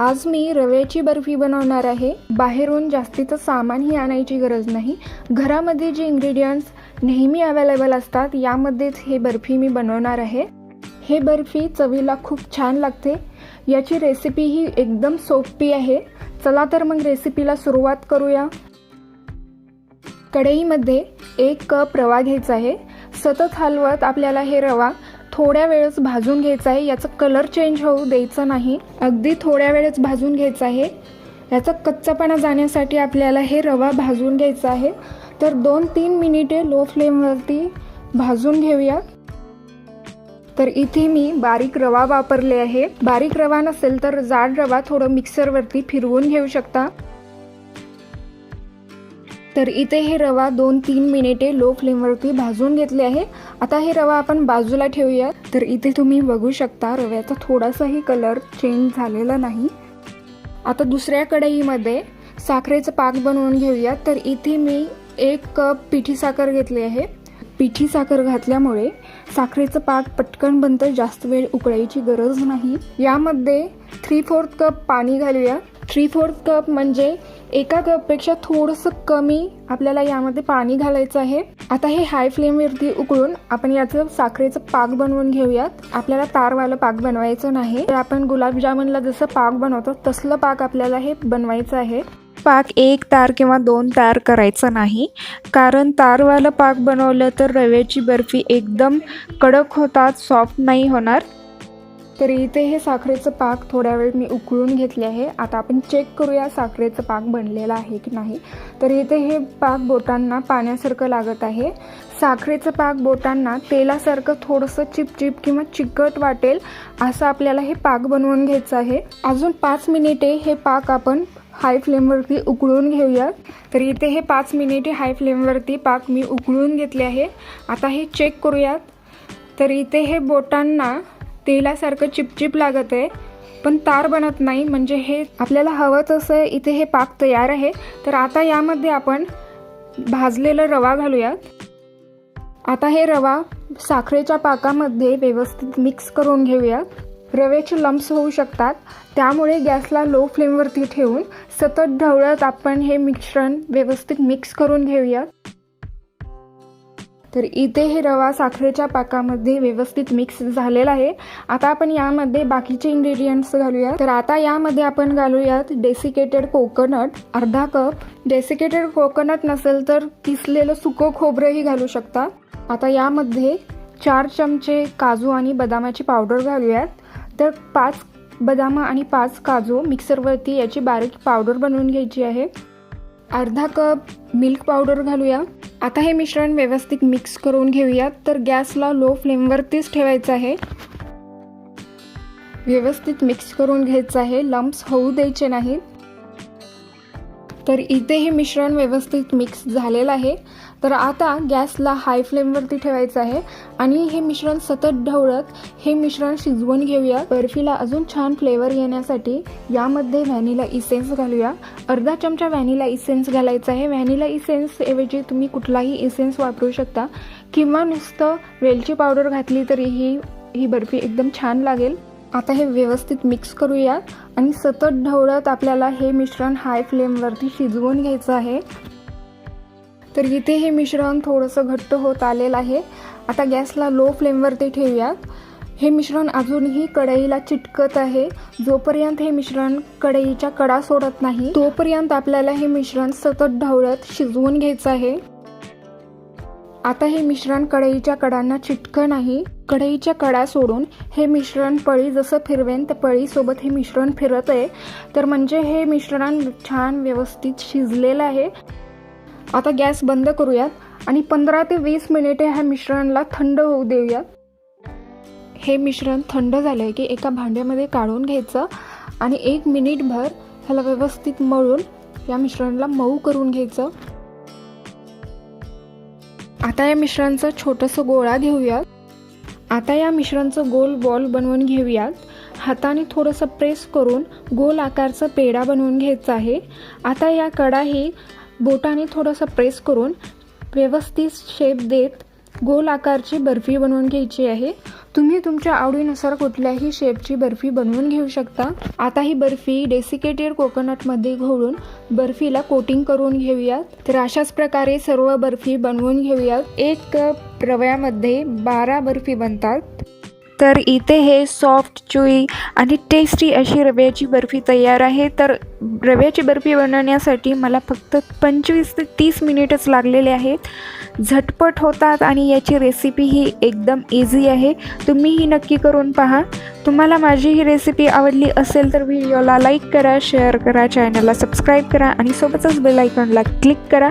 आज मी रव्याची बर्फी बनवणार आहे. बाहेरून जास्तीचं सामानही आणायची गरज नाही. घरामध्ये जे इंग्रेडियंट्स नेहमी अवेलेबल असतात यामध्येच हे बर्फी मी बनवणार आहे. हे बर्फी चवीला खूप छान लागते. याची रेसिपी ही एकदम सोपी आहे. चला तर मग रेसिपीला सुरुवात करूया. कढईमध्ये एक कप रवा घ्यायचा आहे. सतत हलवत आपल्याला हे रवा थोड्या वेळच भाजून घ्यायचं आहे. याचा कलर चेंज होऊ द्यायचा नाही. अगदी थोड्या वेळच भाजून घ्यायचं आहे. याचा कच्चापणा जाण्यासाठी आपल्याला हे रवा भाजून घ्यायचा आहे. तर दोन तीन मिनिटे लो फ्लेमवरती भाजून घेऊया. तर इथे मी बारीक रवा वापरले आहे. बारीक रवा नसेल तर जाड रवा थोडं मिक्सरवरती फिरवून घेऊ शकता. तर इथे हे रवा दोन तीन मिनिटे लो फ्लेमवरती भाजून घेतले आहे. आता हे रवा आपण बाजूला ठेवूया तर इथे तुम्ही बघू शकता रव्याचा थोडासाही कलर चेंज झालेला नाही. आता दुसऱ्या कढईमध्ये साखरेचं पाक बनवून घेऊया तर इथे मी एक कप पिठी साखर घेतली आहे. पिठी साखर घातल्यामुळे साखरेचं पाक पटकन बनतं जास्त वेळ उकळायची गरज नाही. यामध्ये थ्री फोर्थ कप पाणी घालूया. थ्री फोर्थ कप म्हणजे एका कपपेक्षा थोडंसं कमी आपल्याला यामध्ये पाणी घालायचं आहे. आता हे हाय फ्लेमवरती उकळून आपण याचं साखरेचं पाक बनवून घेऊयात. आपल्याला तारवालं पाक बनवायचं नाही. तर आपण गुलाबजामुनला जसं पाक बनवतो तसलं पाक आपल्याला हे बनवायचं आहे. पाक एक तार किंवा दोन तार करायचं नाही. कारण तारवालं पाक बनवलं तर रव्याची बर्फी एकदम कडक होतात सॉफ्ट नाही होणार. तर इथे हे साखरेचं पाक थोड्या वेळ मी उकळून घेतले आहे. आता आपण चेक करूया साखरेचं पाक बनलेलं आहे की नाही. तर इथे हे पाक बोटांना पाण्यासारखं लागत आहे. साखरेचं पाक बोटांना तेलासारखं थोडंसं चिपचिप किंवा चिकट वाटेल असं आपल्याला हे पाक बनवून घ्यायचं आहे. अजून पाच मिनिटे हे पाक आपण हाय फ्लेमवरती उकळून घेऊया. तर इथे हे पाच मिनिटे हाय फ्लेमवरती पाक मी उकळून घेतले आहे. आता हे चेक करूयात. तर इथे हे बोटांना तेलासारखं चिपचिप लागत आहे पण तार बनत नाही. म्हणजे हे आपल्याला हवं तसं इथे हे पाक तयार आहे. तर आता यामध्ये आपण भाजलेला रवा घालूयात. आता हे रवा साखरेच्या पाकामध्ये व्यवस्थित मिक्स करून घेऊयात. रव्याचे लम्स होऊ शकतात. त्यामुळे गॅसला लो फ्लेमवरती ठेवून सतत ढवळत आपण हे मिश्रण व्यवस्थित मिक्स करून घेऊयात. तर इथे हे रवा साखरेच्या पाकामध्ये व्यवस्थित मिक्स झालेला आहे. आता आपण यामध्ये बाकीचे इन्ग्रेडियंट्स घालूया तर आता यामध्ये आपण घालूयात डेसिकेटेड कोकोनट अर्धा कप डेसिकेटेड कोकोनट नसेल तर किसलेलं सुकं खोबरंही घालू शकता. आता यामध्ये चार चमचे काजू आणि बदामाची पावडर घालूयात. तर पाच बदाम आणि पाच काजू मिक्सरवरती याची बारीक पावडर बनवून घ्यायची आहे. अर्धा कप मिल्क पावडर घालूया. आता हे मिश्रण व्यवस्थित मिक्स करून घेऊयात. तर गॅसला लो फ्लेमवरतीच ठेवायचं आहे. व्यवस्थित मिक्स करून घ्यायचं आहे. लम्प्स होऊ द्यायचे नाहीत. तर इथे हे मिश्रण व्यवस्थित मिक्स झालेलं आहे. तर आता गॅसला हाय फ्लेमवरती ठेवायचं आहे. आणि हे मिश्रण सतत ढवळत हे मिश्रण शिजवून घेऊया. बर्फीला अजून छान फ्लेवर येण्यासाठी यामध्ये व्हॅनिला इसेन्स घालूया. अर्धा चमचा व्हॅनिला इसेन्स घालायचा आहे. व्हॅनिला इसेन्स ऐवजी तुम्ही कुठलाही इसेन्स वापरू शकता. किंवा नुसतं वेलची पावडर घातली तरी ही ही बर्फी एकदम छान लागेल. आता हे व्यवस्थित मिक्स करूया. आणि सतत ढवळत आपल्याला हे मिश्रण हाय फ्लेमवरती शिजवून घ्यायचं आहे. तर इथे हे मिश्रण थोडंसं घट्ट होत आलेलं आहे. आता गॅसला लो फ्लेमवरती ठेवूयात. हे मिश्रण अजूनही कढईला चिटकत आहे. जोपर्यंत हे मिश्रण कढईच्या कडा सोडत नाही तोपर्यंत आपल्याला हे मिश्रण सतत ढवळत शिजवून घ्यायचं आहे. आता हे मिश्रण कढईच्या कडांना चिटकं नाही कढईच्या कडा सोडून हे मिश्रण पळी जसं फिरवेन त्या पळीसोबत हे मिश्रण फिरत आहे. तर म्हणजे हे मिश्रण छान व्यवस्थित शिजलेलं आहे. आता गॅस बंद करूयात आणि पंधरा ते वीस मिनिटे ह्या मिश्रणला थंड होऊ देऊयात. हे मिश्रण थंड झालं आहे की एका भांड्यामध्ये काढून घ्यायचं आणि एक मिनिटभर ह्याला व्यवस्थित मळून या मिश्रणाला मऊ करून घ्यायचं. आता या मिश्रणचं छोटंसं गोळा घेऊयात. आता या मिश्रणचं गोल बॉल बनवून घेऊयात. हाताने थोडंसं प्रेस करून गोल आकारचं पेढा बनवून घ्यायचा आहे. आता या कडाही बोटाने थोडंसं प्रेस करून व्यवस्थित शेप देत गोल आकारची बर्फी बनवून घ्यायची आहे. तुम्ही तुमच्या आवडीनुसार कुठल्याही शेपची बर्फी बनवून घेऊ शकता. आता ही बर्फी डेसिकेटेड कोकोनटमध्ये घोळून बर्फीला कोटिंग करून घेऊयात. तर अशाच प्रकारे सर्व बर्फी बनवून घेऊयात. एक कप रव्यामध्ये बारा बर्फी बनतात. तर इथे हे सॉफ्ट चुई आणि टेस्टी अशी रव्याची बर्फी तयार आहे. तर रव्याची बर्फी बनवण्यासाठी मला फक्त पंचवीस ते तीस मिनिटच लागलेले आहेत. झटपट होतात आणि याची रेसिपी ही एकदम इझी आहे. तुम्हीही नक्की करून पहा. तुम्हाला माझी ही रेसिपी आवडली असेल तर व्हिडिओला लाईक करा शेअर करा चॅनलला सबस्क्राईब करा आणि सोबतच बेलायकॉनला क्लिक करा.